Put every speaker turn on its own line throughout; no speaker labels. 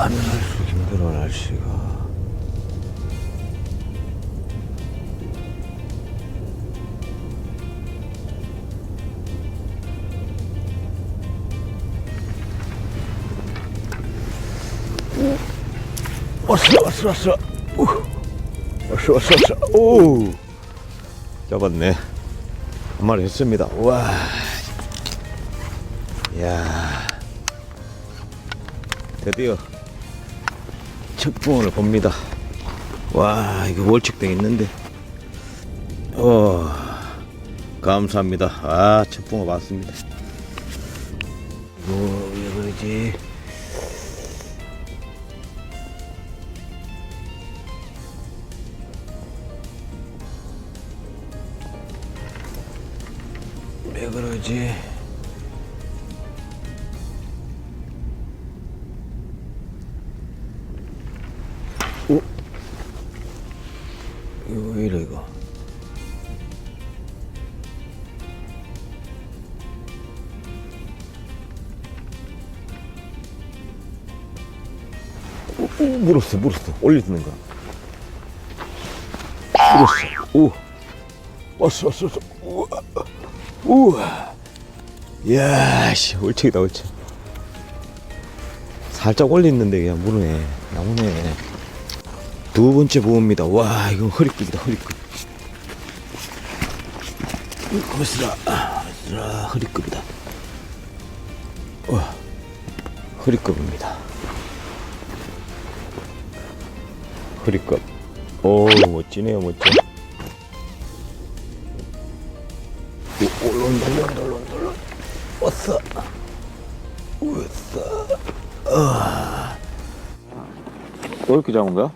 안 살수 힘들어 날씨가 왔어 왔어 왔어 우. 왔어 왔어 왔어 오 잡았네 한 마리 했습니다 와야 드디어 첫 붕어를 봅니다. 와 이거 월척등 있는데. 어 감사합니다. 아첫 붕어 봤습니다. 이거 왜 그러지? 왜 그러지 이거 왜 이래 이거? 오, 오 물었어 물었어. 올려주는 거. 물었어. 오. 왔어 왔어 왔어. 우와 우와 이야 씨 올책이다 올책 살짝 올렸는데 그냥 무르네. 나무네 두 번째 보호입니다. 와 이거 허리급이다 허리급 거스라 거스라 허리급이다. 와 허리급입니다. 허리급 오 멋지네요 멋져. 오, 올라온다 올라온다 올라온다 올라온다 왔어. 왔어.
왜 이렇게 작은 거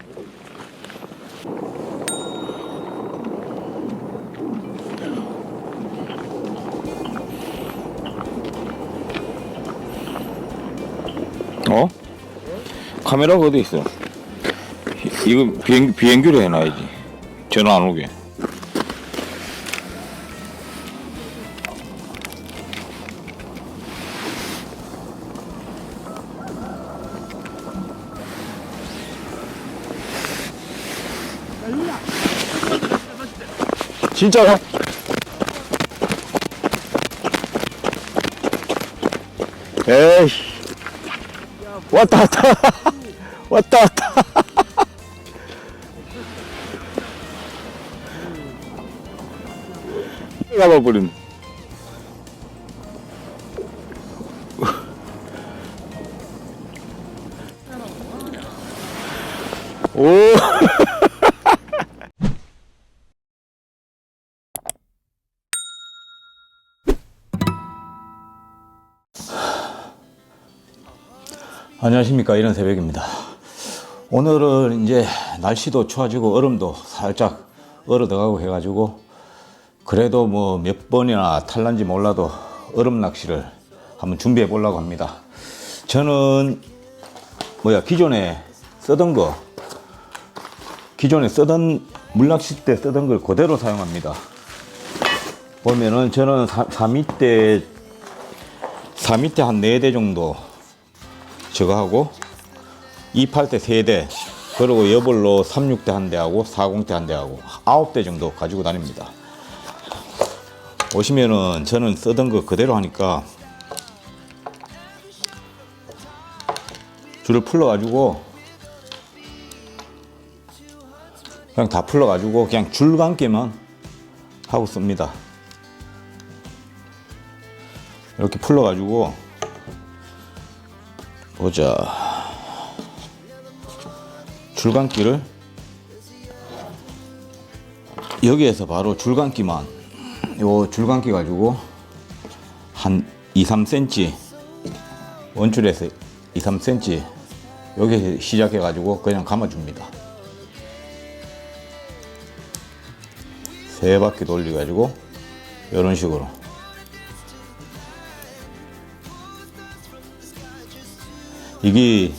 카메라가 어디 있어? 이- 이거 비행, 비행기로 해놔야지. 전화 안 오게. 진짜요?
에이 왔다 왔다 왔다 왔다.
가봐버린.
오. 안녕하십니까. 이런 새벽입니다 오늘은 이제 날씨도 추워지고 얼음도 살짝 얼어 들어가고 해가지고 그래도 뭐 몇 번이나 탈란지 몰라도 얼음 낚시를 한번 준비해 보려고 합니다. 저는 뭐야 기존에 쓰던 거 기존에 쓰던 물낚시 때 쓰던 걸 그대로 사용합니다. 보면은 저는 4미대 4미대 한 4대 정도 저거 하고 28대 3대 그리고 여벌로 36대 한 대하고 40대 한 대하고 9대 정도 가지고 다닙니다. 보시면은 저는 쓰던 거 그대로 하니까 줄을 풀러 가지고 그냥 다 풀러 가지고 그냥 줄 감기만 하고 씁니다. 이렇게 풀러 가지고 보자 줄감기를 여기에서 바로 줄감기만 요 줄감기 가지고 한 2, 3cm 원줄에서 2, 3cm 여기 시작해 가지고 그냥 감아 줍니다. 세 바퀴 돌려 가지고 이런 식으로. 이게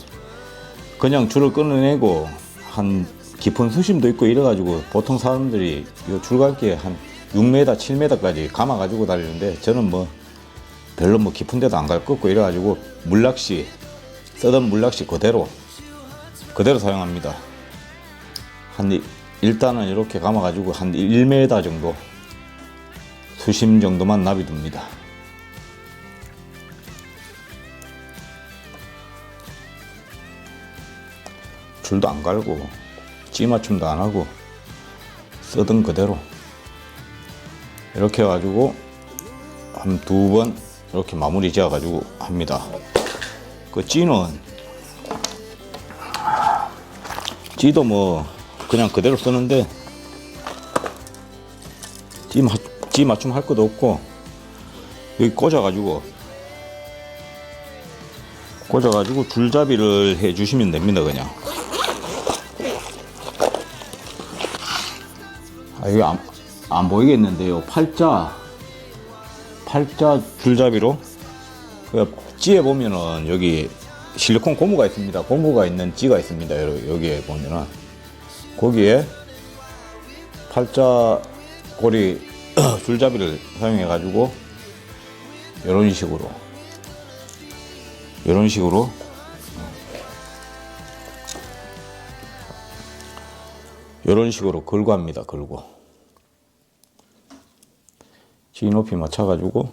그냥 줄을 끊어내고 한 깊은 수심도 있고 이래가지고 보통 사람들이 이 줄갈기에 한 6m, 7m까지 감아가지고 다니는데 저는 뭐 별로 뭐 깊은 데도 안갈 꺾고 이래가지고 물낚시 쓰던 물낚시 그대로 그대로 사용합니다. 한 이- 일단은 이렇게 감아가지고 한 1m 정도 수심 정도만 납입둡니다. 줄도 안 갈고 찌 맞춤도 안 하고 쓰던 그대로 이렇게 해가지고 한 두 번 이렇게 마무리 지어가지고 합니다. 그 찌는 찌도 뭐 그냥 그대로 쓰는데 찌, 맞, 찌 맞춤 할 것도 없고 여기 꽂아가지고 꽂아가지고 줄잡이를 해주시면 됩니다 그냥 아 이게 안, 안 보이겠는데요. 팔자. 팔자 줄잡이로. 그 찌에 보면은 여기 실리콘 고무가 있습니다. 고무가 있는 찌가 있습니다. 여- 여기에 보면은. 거기에 팔자 고리 줄잡이를 사용해 가지고 이런 식으로. 이런 식으로. 이런 식으로 걸고 합니다. 걸고 지 높이 맞춰 가지고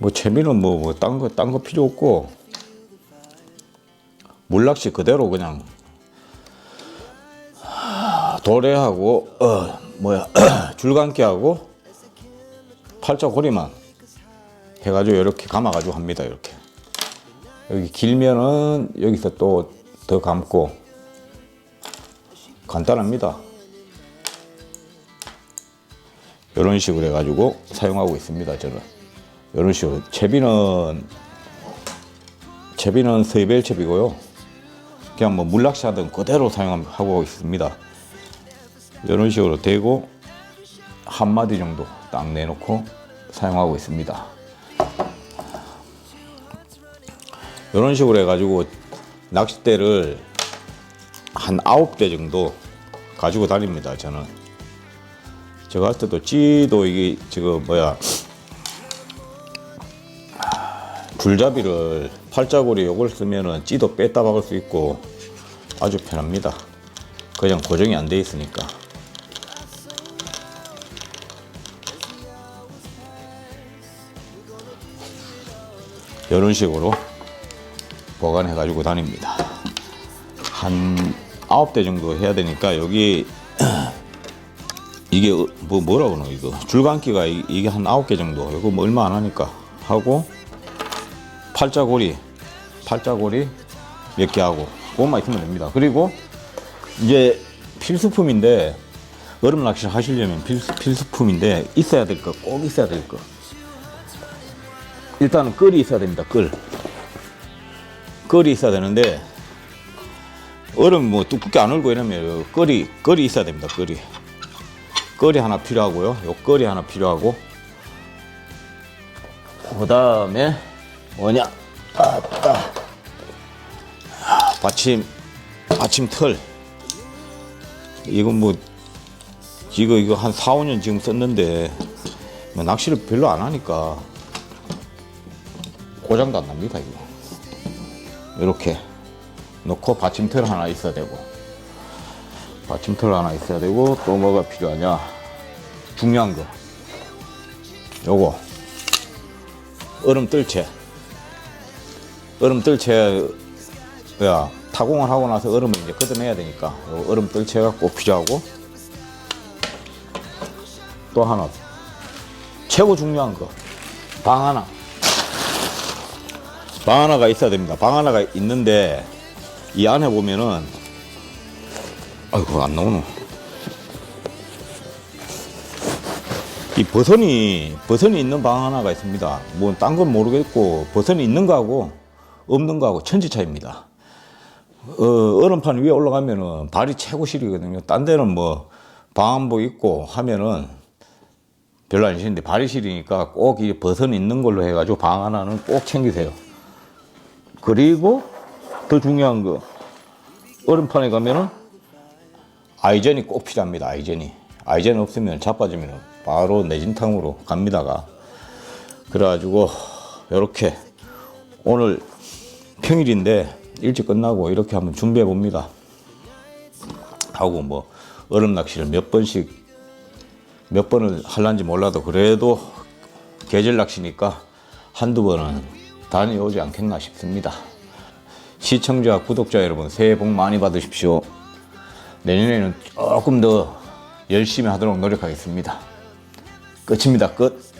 뭐 재미는 뭐뭐딴거 딴 거 필요 없고 물낚시 그대로 그냥 도래하고 어 뭐야 줄감기하고 팔자 고리만 해가지고 이렇게 감아가지고 합니다 이렇게 여기 길면은 여기서 또 더 감고 간단합니다. 이런 식으로 해가지고 사용하고 있습니다 저는. 이런 식으로. 채비는 채비는 서이벨 채비고요. 그냥 뭐 물낚시 하든 그대로 사용하고 있습니다. 이런 식으로 대고 한 마디 정도 딱 내놓고 사용하고 있습니다 이런 식으로 해가지고 낚싯대를 한 아홉 대 정도 가지고 다닙니다 저는 제가 할 때도 찌도 이게 지금 뭐야 줄잡이를 팔자고리 요걸 쓰면은 찌도 뺐다 박을 수 있고 아주 편합니다. 그냥 고정이 안 돼 있으니까. 이런 식으로 보관해 가지고 다닙니다. 한 아홉 대 정도 해야 되니까 여기 이게 어- 뭐 뭐라 그러노 이거? 줄감기가 이- 이게 한 아홉 개 정도. 이거 뭐 얼마 안 하니까. 하고 팔자고리 팔자고리 몇 개 하고 그것만 있으면 됩니다. 그리고 이제 필수품인데 얼음 낚시 하시려면 필수, 필수품인데 있어야 될 거 꼭 있어야 될 거. 일단은 끌이 있어야 됩니다 끌 끌이 있어야 되는데 얼음 뭐 두껍게 안 얼고 이러면 끌이 끌이 있어야 됩니다 끌이 끌이 하나 필요하고요. 요 끌이 하나 필요하고. 그 다음에 뭐냐? 아따 받침 받침 틀 이건 뭐 이거 이거 한 4, 5년 지금 썼는데 뭐 낚시를 별로 안 하니까 고장도 안 납니다 이거 이렇게 놓고 받침틀 하나 있어야 되고 받침틀 하나 있어야 되고 또 뭐가 필요하냐? 중요한 거. 요거. 얼음 뜰채. 얼음 뜰채 야 타공을 하고 나서 얼음을 이제 걷어내야 되니까 요 얼음 뜰채가 꼭 필요하고 또 하나. 최고 중요한 거. 방 하나 방 하나가 있어야 됩니다 방 하나가 있는데 이 안에 보면은 아이고 안 나오노 이 버선이 버선이 있는 방 하나가 있습니다. 뭐 딴 건 모르겠고 버선이 있는 거하고 없는 거하고 천지 차이입니다. 어, 얼음판 위에 올라가면은 발이 최고 실이거든요. 딴 데는 뭐 방한복 입고 하면은 별로 안 싫은데 발이 시리니까 꼭 이 버선 있는 걸로 해가지고 방 하나는 꼭 챙기세요. 그리고 더 중요한 거 얼음판에 가면은 아이젠이 꼭 필요합니다. 아이젠이 아이젠 없으면 자빠지면 바로 내진탕으로 갑니다가 그래가지고 이렇게 오늘 평일인데 일찍 끝나고 이렇게 한번 준비해 봅니다. 하고 뭐 얼음 낚시를 몇 번씩 몇 번을 할란지 몰라도 그래도 계절 낚시니까 한두 번은 다녀오지 않겠나 싶습니다. 시청자, 구독자 여러분 새해 복 많이 받으십시오. 내년에는 조금 더 열심히 하도록 노력하겠습니다. 끝입니다. 끝.